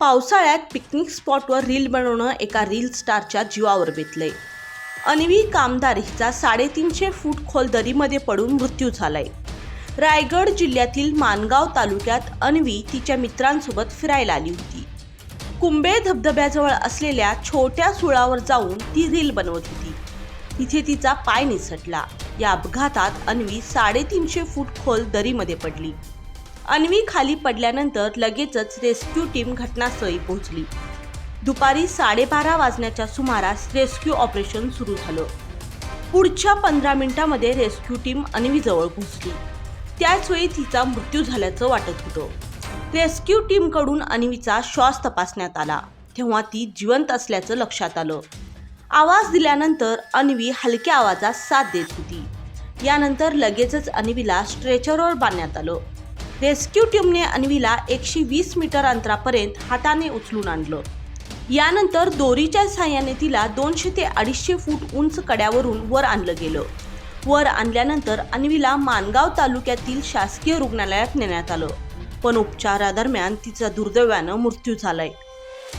पावसाळ्यात picnic स्पॉटवर reel बनवणं एका रील स्टारच्या जीवावर बेतलंय. अन्वी कामदार हिचा साडेतीनशे फूट खोल दरीमध्ये पडून मृत्यू झालाय. रायगड जिल्ह्यातील मानगाव तालुक्यात अन्वी तिच्या मित्रांसोबत फिरायला आली होती. कुंबे धबधब्याजवळ असलेल्या छोट्या सुळावर जाऊन ती रील बनवत होती. तिथे तिचा पाय निसटला. या अपघातात अन्वी साडेतीनशे फूट खोल दरीमध्ये पडली. अन्वी खाली पडल्यानंतर लगेचच रेस्क्यू टीम घटनास्थळी पोहोचली. दुपारी साडेबारा वाजण्याच्या सुमारास रेस्क्यू ऑपरेशन सुरू झालं. पुढच्या पंधरा मिनिटांमध्ये रेस्क्यू टीम अन्वीजवळ पोहोचली. त्याचवेळी तिचा मृत्यू झाल्याचं वाटत होतं. रेस्क्यू टीमकडून अन्वीचा श्वास तपासण्यात आला. तेव्हा ती जिवंत असल्याचं लक्षात आलं. आवाज दिल्यानंतर अन्वी हलक्या आवाजात साथ देत होती. यानंतर लगेचच अन्वीला स्ट्रेचरवर बांधण्यात आलं. रेस्क्यू टीमने अन्वीला एकशे वीस मीटर अंतरापर्यंत हाताने उचलून आणलं. यानंतर दोरीच्या साह्याने तिला दोनशे ते अडीचशे फूट उंच कड्यावरून वर आणलं गेलं. वर आणल्यानंतर अन्वीला मानगाव तालुक्यातील शासकीय रुग्णालयात नेण्यात आलं. पण उपचारादरम्यान तिचा दुर्दैवानं मृत्यू झालाय.